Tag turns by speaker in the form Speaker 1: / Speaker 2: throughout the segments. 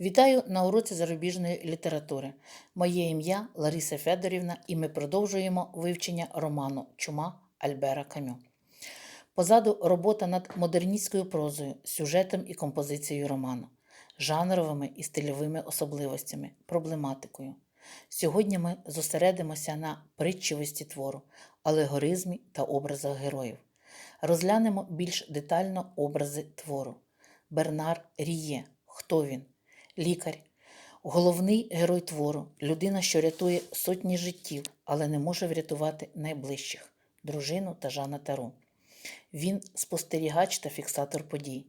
Speaker 1: Вітаю на уроці зарубіжної літератури. Моє ім'я Лариса Федорівна, і ми продовжуємо вивчення роману Чума Альбера Камю. Позаду робота над модерністською прозою, сюжетом і композицією роману, жанровими і стильовими особливостями, проблематикою. Сьогодні ми зосередимося на притчивості твору, алегоризмі та образах героїв. Розглянемо більш детально образи твору. Бернар Ріє. Хто він? Лікар. Головний герой твору, людина, що рятує сотні життів, але не може врятувати найближчих дружину та Жана Тару. Він спостерігач та фіксатор подій.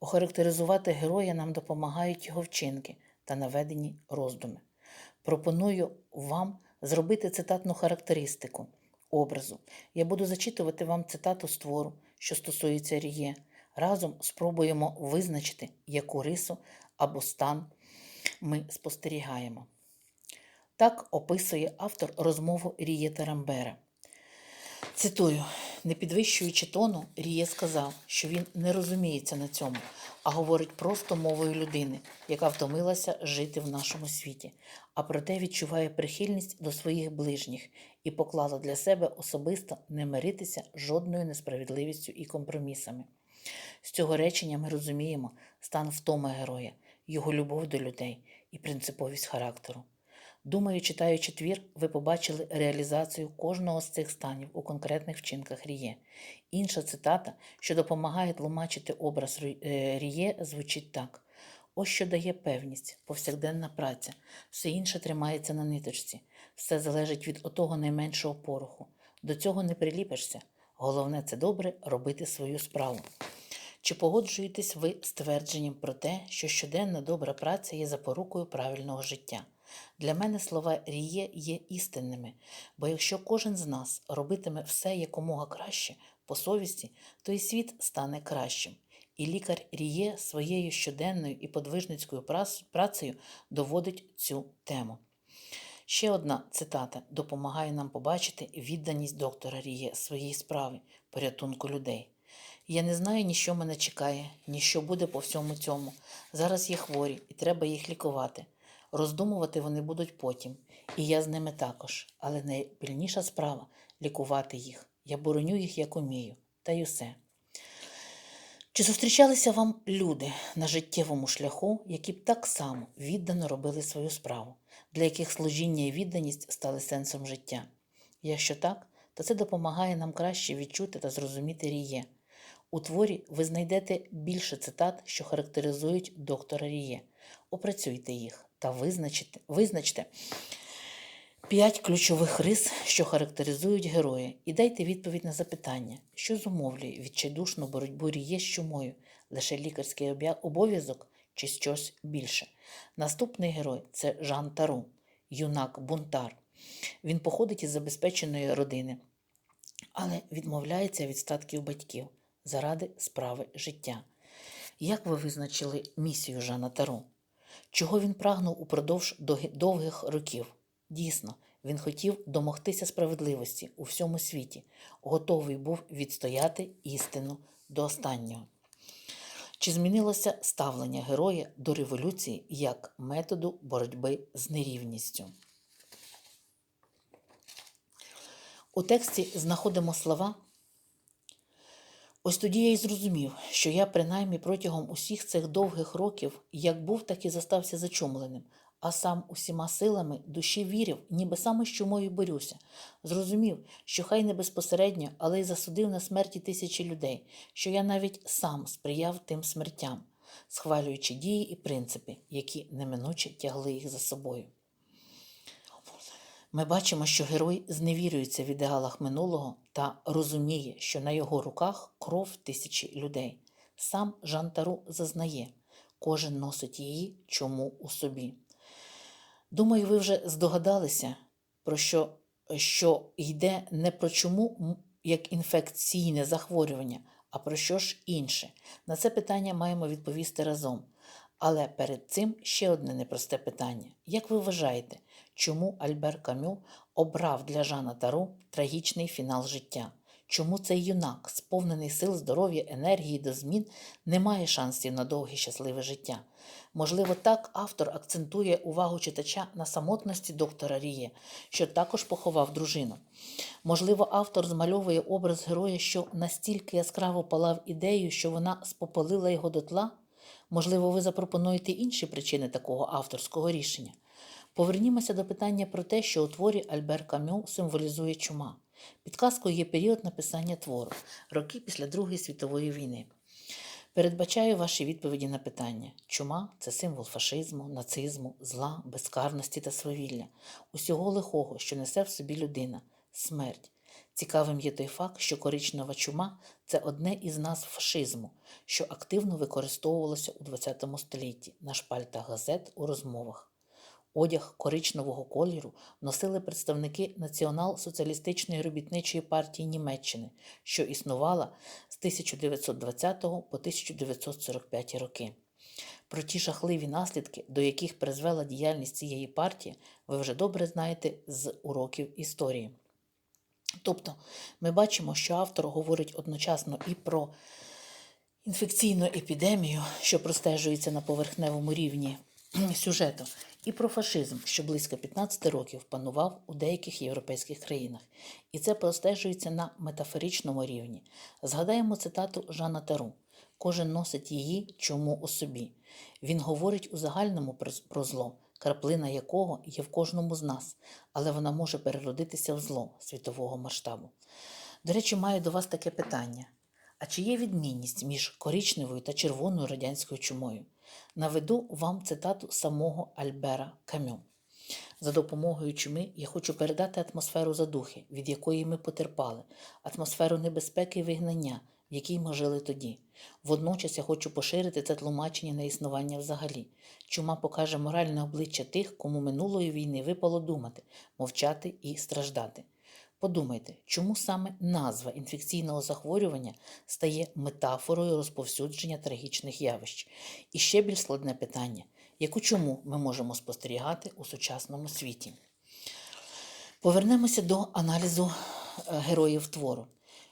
Speaker 1: Охарактеризувати героя нам допомагають його вчинки та наведені роздуми. Пропоную вам зробити цитатну характеристику образу. Я буду зачитувати вам цитату з твору, що стосується Ріє. Разом спробуємо визначити, яку рису або стан ми спостерігаємо. Так описує автор розмову Ріє Тарамбера. Цитую, не підвищуючи тону, Ріє сказав, що він не розуміється на цьому, а говорить просто мовою людини, яка втомилася жити в нашому світі, а проте відчуває прихильність до своїх ближніх і поклала для себе особисто не миритися жодною несправедливістю і компромісами. З цього речення ми розуміємо стан втоми героя, його любов до людей і принциповість характеру. Думаю, читаючи твір, ви побачили реалізацію кожного з цих станів у конкретних вчинках Ріє. Інша цитата, що допомагає тлумачити образ е, Ріє, звучить так: ось що дає певність, повсякденна праця, все інше тримається на ниточці, все залежить від отого найменшого пороху. До цього не приліпишся. Головне це добре робити свою справу. Чи погоджуєтесь ви з твердженням про те, що щоденна добра праця є запорукою правильного життя? Для мене слова Ріє є істинними, бо якщо кожен з нас робитиме все якомога краще по совісті, то і світ стане кращим. І лікар Ріє своєю щоденною і подвижницькою працею доводить цю тему. Ще одна цитата допомагає нам побачити відданість доктора Ріє своїй справі порятунку людей. Я не знаю, ні що мене чекає, ні що буде по всьому цьому. Зараз є хворі, і треба їх лікувати. Роздумувати вони будуть потім, і я з ними також. Але найпильніша справа лікувати їх. Я бороню їх, як умію, та й усе. Чи зустрічалися вам люди на життєвому шляху, які б так само віддано робили свою справу, для яких служіння і відданість стали сенсом життя? Якщо так, то це допомагає нам краще відчути та зрозуміти Ріє. У творі ви знайдете більше цитат, що характеризують доктора Ріє. Опрацюйте їх та визначите, визначте п'ять ключових рис, що характеризують героя, і дайте відповідь на запитання, що зумовлює відчайдушну боротьбу Ріє з чумою, лише лікарський обов'язок чи щось більше. Наступний герой це Жан Тару, юнак бунтар. Він походить із забезпеченої родини, але відмовляється від статків батьків заради справи життя. Як ви визначили місію Жана Тару? Чого він прагнув упродовж довгих років? Дійсно, він хотів домогтися справедливості у всьому світі, готовий був відстояти істину до останнього. Чи змінилося ставлення героя до революції як методу боротьби з нерівністю? У тексті знаходимо слова. Ось тоді я й зрозумів, що я принаймні протягом усіх цих довгих років як був, так і зостався зачумленим, а сам усіма силами душі вірив, ніби саме з чумою борюся. Зрозумів, що хай не безпосередньо, але й засудив на смерті тисячі людей, що я навіть сам сприяв тим смертям, схвалюючи дії і принципи, які неминуче тягли їх за собою. Ми бачимо, що герой зневірюється в ідеалах минулого та розуміє, що на його руках кров тисячі людей. Сам Жан Тару зазнає, кожен носить її чому у собі. Думаю, ви вже здогадалися, про що, що йде не про чому як інфекційне захворювання, а про що ж інше. На це питання маємо відповісти разом. Але перед цим ще одне непросте питання. Як ви вважаєте, чому Альбер Камю обрав для Жана Тару трагічний фінал життя? чому цей юнак, сповнений сил, здоров'я, енергії до змін, не має шансів на довге щасливе життя. Можливо, так автор акцентує увагу читача на самотності доктора Ріє, що також поховав дружину. Можливо, автор змальовує образ героя, що настільки яскраво палав ідею, що вона спопалила його дотла. Можливо, ви запропонуєте інші причини такого авторського рішення. Повернімося до питання про те, що у творі Альбер Камю символізує чума. Підказкою є період написання твору, роки після Другої світової війни. Передбачаю ваші відповіді на питання. Чума це символ фашизму, нацизму, зла, безкарності та свавілля, усього лихого, що несе в собі людина, смерть. Цікавим є той факт, що коричнева чума це одне із назв фашизму, що активно використовувалося у ХХ столітті на шпальтах газет у розмовах. Одяг коричневого кольору носили представники Націонал-соціалістичної робітничої партії Німеччини, що існувала з 1920 по 1945 роки. Про ті жахливі наслідки, до яких призвела діяльність цієї партії, ви вже добре знаєте з уроків історії. Тобто, ми бачимо, що автор говорить одночасно і про інфекційну епідемію, що простежується на поверхневому рівні сюжету, і про фашизм, що близько 15 років панував у деяких європейських країнах. І це простежується на метафоричному рівні. Згадаємо цитату Жана Тару. Кожен носить її чому у собі. Він говорить у загальному про- зло, краплина якого є в кожному з нас, але вона може переродитися в зло світового масштабу. До речі, маю до вас таке питання. А чи є відмінність між коричневою та червоною радянською чумою? Наведу вам цитату самого Альбера Камю. За допомогою чуми я хочу передати атмосферу задухи, від якої ми потерпали, атмосферу небезпеки і вигнання, в якій ми жили тоді. Водночас я хочу поширити це тлумачення на існування взагалі. Чума покаже моральне обличчя тих, кому минулої війни випало думати, мовчати і страждати. Подумайте, чому саме назва інфекційного захворювання стає метафорою розповсюдження трагічних явищ? І ще більш складне питання: яку чому ми можемо спостерігати у сучасному світі? Повернемося до аналізу е, героїв твору.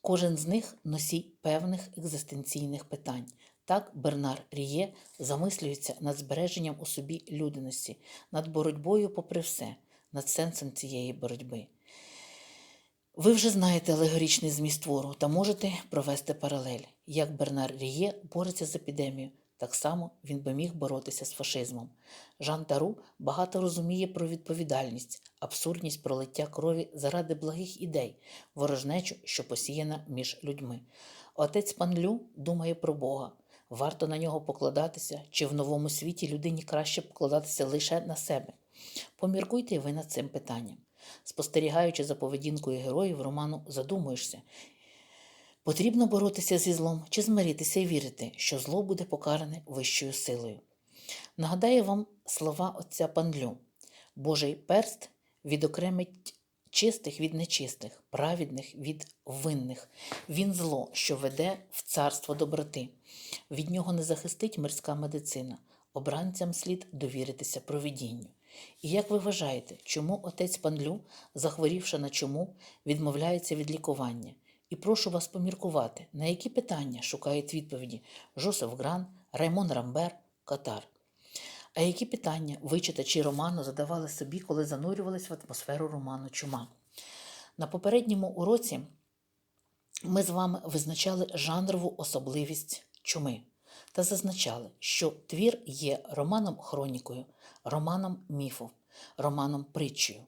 Speaker 1: Кожен з них носій певних екзистенційних питань. Так Бернар Ріє замислюється над збереженням у собі людяності, над боротьбою попри все, над сенсом цієї боротьби. Ви вже знаєте алегоричний зміст твору та можете провести паралель. Як Бернар Ріє бореться з епідемією, так само він би міг боротися з фашизмом. Жан Тару багато розуміє про відповідальність, абсурдність пролиття крові заради благих ідей, ворожнечу, що посіяна між людьми. Отець Панлю думає про Бога. Варто на нього покладатися, чи в новому світі людині краще покладатися лише на себе. Поміркуйте ви над цим питанням. Спостерігаючи за поведінкою героїв роману, задумуєшся, потрібно боротися зі злом чи змиритися і вірити, що зло буде покаране вищою силою. Нагадаю вам слова отця Панлю. Божий перст відокремить чистих від нечистих, праведних від винних. Він зло, що веде в царство доброти. Від нього не захистить мирська медицина. Обранцям слід довіритися провидінню. І як ви вважаєте, чому отець Панлю, захворівши на чому, відмовляється від лікування? І прошу вас поміркувати, на які питання шукають відповіді Жосеф Гран, Раймон Рамбер, Катар. А які питання ви читачі роману задавали собі, коли занурювались в атмосферу роману Чума? На попередньому уроці ми з вами визначали жанрову особливість чуми та зазначали, що твір є романом-хронікою, романом міфом, романом притчею.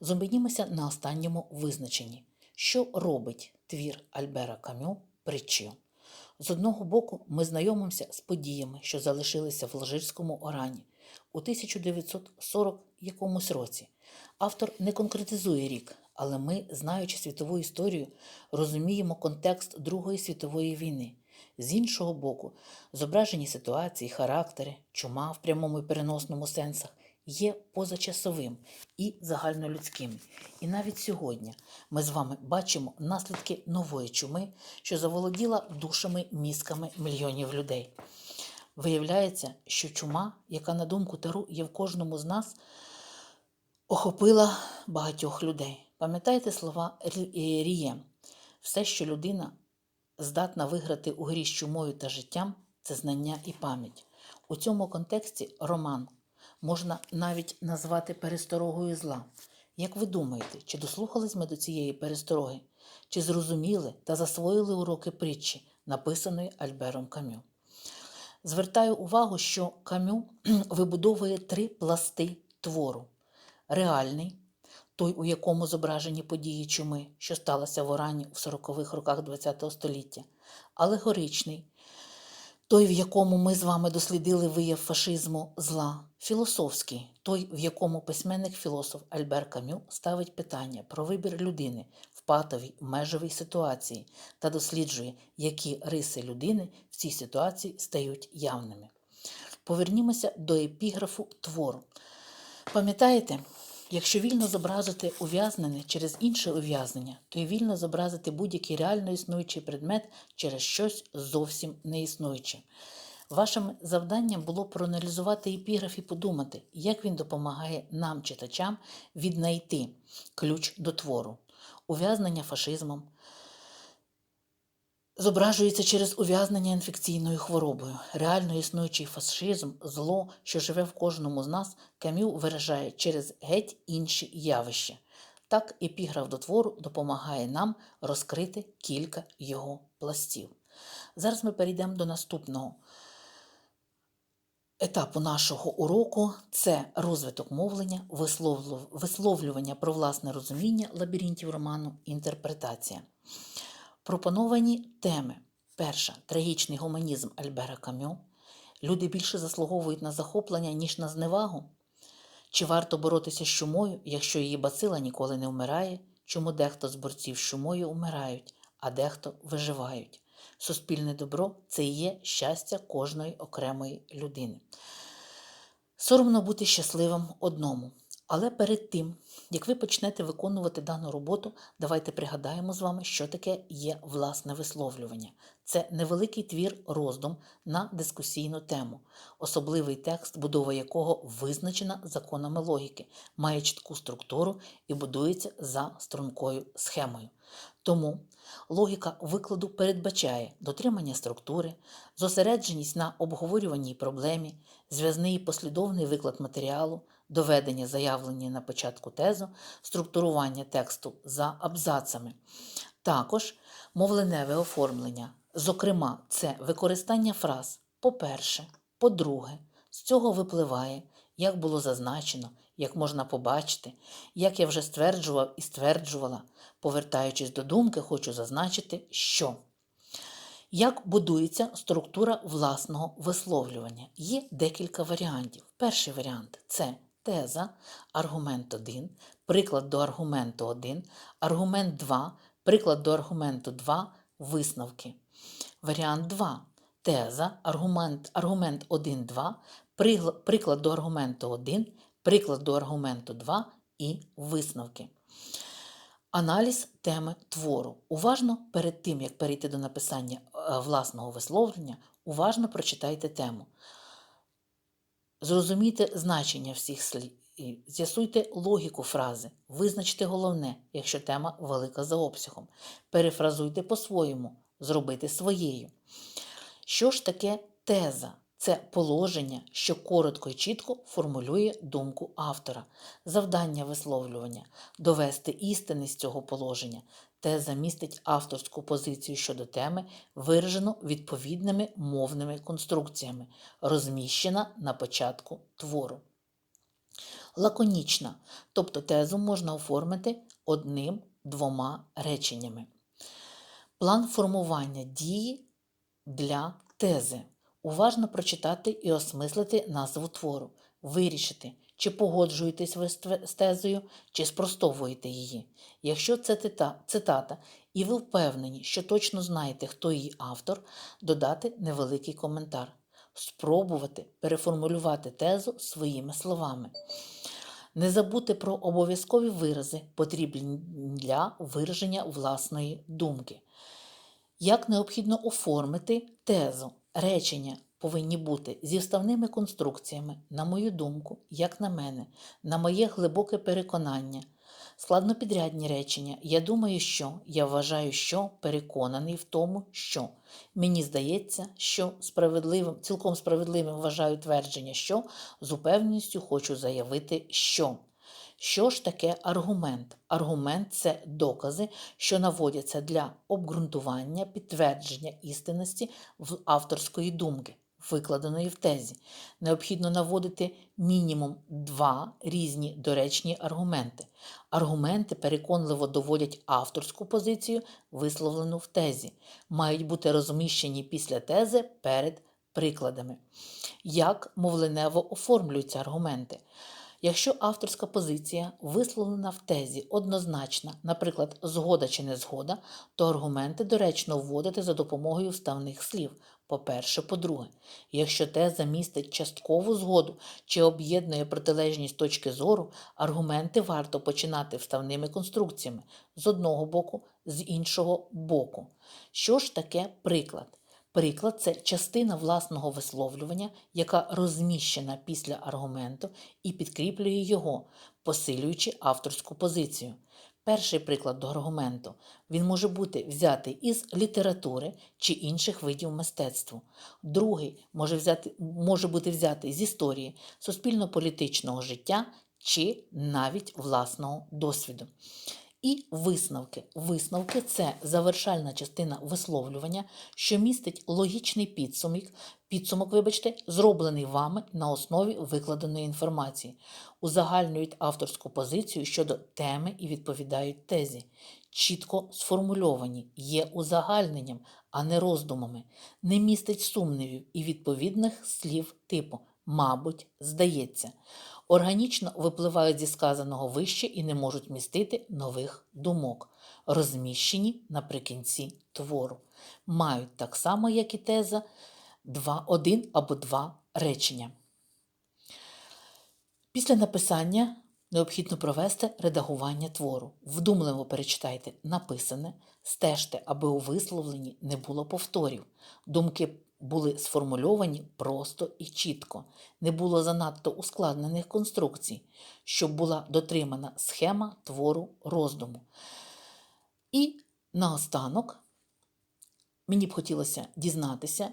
Speaker 1: Зупинімося на останньому визначенні, що робить твір Альбера Камю притчею. З одного боку, ми знайомимося з подіями, що залишилися в Алжирському Орані у 1940 якомусь році. Автор не конкретизує рік, але ми, знаючи світову історію, розуміємо контекст Другої світової війни. З іншого боку, зображені ситуації, характери, чума в прямому і переносному сенсах є позачасовим і загальнолюдським. І навіть сьогодні ми з вами бачимо наслідки нової чуми, що заволоділа душами, мізками мільйонів людей. Виявляється, що чума, яка, на думку Тару, є в кожному з нас, охопила багатьох людей. Пам'ятаєте слова Ріє? Все, що людина здатна виграти у грі з чумою та життям, це знання і пам'ять. У цьому контексті роман можна навіть назвати пересторогою зла. Як ви думаєте, чи дослухались ми до цієї перестороги? Чи зрозуміли та засвоїли уроки притчі, написаної Альбером Камю? Звертаю увагу, що Камю вибудовує три пласти твору: реальний, той, у якому зображені події чуми, що сталося в Орані у 40-х роках ХХ століття, алегоричний, той, в якому ми з вами дослідили вияв фашизму зла, філософський, той, в якому письменник-філософ Альбер Камю ставить питання про вибір людини в патовій межовій ситуації та досліджує, які риси людини в цій ситуації стають явними. Повернімося до епіграфу твору. Пам'ятаєте, якщо вільно зобразити ув'язнене через інше ув'язнення, то й вільно зобразити будь-який реально існуючий предмет через щось зовсім неіснуюче. Вашим завданням було проаналізувати епіграф і подумати, як він допомагає нам, читачам, віднайти ключ до твору, ув'язнення фашизмом, зображується через ув'язнення інфекційною хворобою. Реально існуючий фашизм, зло, що живе в кожному з нас, Кам'ю виражає через геть інші явища. Так епіграф до твору допомагає нам розкрити кілька його пластів. Зараз ми перейдемо до наступного етапу нашого уроку це розвиток мовлення, висловлювання про власне розуміння лабіринтів роману, інтерпретація. Пропоновані теми. Перша трагічний гуманізм Альбера Камю. Люди більше заслуговують на захоплення, ніж на зневагу. Чи варто боротися з чумою, якщо її бацила ніколи не вмирає? Чому дехто з борців з чумою вмирають, а дехто виживають? Суспільне добро це і є щастя кожної окремої людини. Соромно бути щасливим одному. Але перед тим, як ви почнете виконувати дану роботу, давайте пригадаємо з вами, що таке є власне висловлювання. Це невеликий твір роздум на дискусійну тему, особливий текст, будова якого визначена законами логіки, має чітку структуру і будується за стрункою схемою. Тому логіка викладу передбачає дотримання структури, зосередженість на обговорюваній проблемі, зв'язний і послідовний виклад матеріалу, доведення заявлення на початку тезу, структурування тексту за абзацами. Також мовленеве оформлення. Зокрема, це використання фраз по-перше, по-друге, з цього випливає, як було зазначено, як можна побачити, як я вже стверджував і стверджувала. Повертаючись до думки, хочу зазначити, що як будується структура власного висловлювання? Є декілька варіантів. Перший варіант це теза, аргумент 1, приклад до аргументу 1, аргумент 2, приклад до аргументу 2, висновки. Варіант 2. Теза, аргумент, аргумент 1, 2, приклад до аргументу 1, приклад до аргументу 2 і висновки. Аналіз теми твору. Уважно перед тим, як перейти до написання е, власного висловлення, уважно прочитайте тему. Зрозумійте значення всіх слів. З'ясуйте логіку фрази, визначте головне, якщо тема велика за обсягом. Перефразуйте по-своєму, зробити своєю. Що ж таке теза? Це положення, що коротко і чітко формулює думку автора. Завдання висловлювання довести істинність цього положення. Теза містить авторську позицію щодо теми, виражену відповідними мовними конструкціями, розміщена на початку твору. Лаконічна, тобто тезу можна оформити одним-двома реченнями. План формування дії для тези. Уважно прочитати і осмислити назву твору, вирішити, чи погоджуєтесь ви з тезою, чи спростовуєте її. Якщо це цитата, і ви впевнені, що точно знаєте, хто її автор, додати невеликий коментар. Спробувати переформулювати тезу своїми словами. Не забути про обов'язкові вирази, потрібні для вираження власної думки. Як необхідно оформити тезу? Речення повинні бути зі вставними конструкціями, на мою думку, як на мене, на моє глибоке переконання, Складнопідрядні речення. Я думаю, що, я вважаю, що, переконаний в тому, що. Мені здається, що справедливим, цілком справедливим вважаю твердження, що з упевненістю хочу заявити, що. Що ж таке аргумент? Аргумент це докази, що наводяться для обґрунтування, підтвердження істинності в авторської думки, викладеної в тезі. Необхідно наводити мінімум два різні доречні аргументи. Аргументи переконливо доводять авторську позицію, висловлену в тезі, мають бути розміщені після тези перед прикладами. Як мовленево оформлюються аргументи? Якщо авторська позиція висловлена в тезі однозначна, наприклад, згода чи не згода, то аргументи доречно вводити за допомогою вставних слів. По-перше, по-друге, якщо теза містить часткову згоду чи об'єднує протилежність точки зору, аргументи варто починати вставними конструкціями з одного боку, з іншого боку. Що ж таке приклад? Приклад це частина власного висловлювання, яка розміщена після аргументу і підкріплює його, посилюючи авторську позицію. Перший приклад до аргументу він може бути взятий із літератури чи інших видів мистецтва. Другий може, взяти, може бути взятий з історії, суспільно-політичного життя чи навіть власного досвіду. І висновки. Висновки це завершальна частина висловлювання, що містить логічний підсумок, підсумок, вибачте, зроблений вами на основі викладеної інформації, узагальнюють авторську позицію щодо теми і відповідають тезі. Чітко сформульовані, є узагальненням, а не роздумами, не містить сумнівів і відповідних слів типу мабуть, здається органічно випливають зі сказаного вище і не можуть містити нових думок, розміщені наприкінці твору. Мають так само, як і теза, два, один або два речення. Після написання необхідно провести редагування твору. Вдумливо перечитайте написане, стежте, аби у висловленні не було повторів. Думки були сформульовані просто і чітко, не було занадто ускладнених конструкцій, щоб була дотримана схема твору роздуму. І наостанок мені б хотілося дізнатися,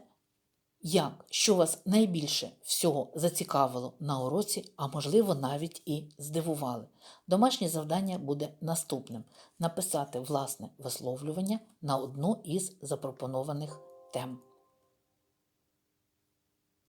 Speaker 1: як, що вас найбільше всього зацікавило на уроці, а можливо, навіть і здивували. Домашнє завдання буде наступним: написати власне висловлювання на одну із запропонованих тем.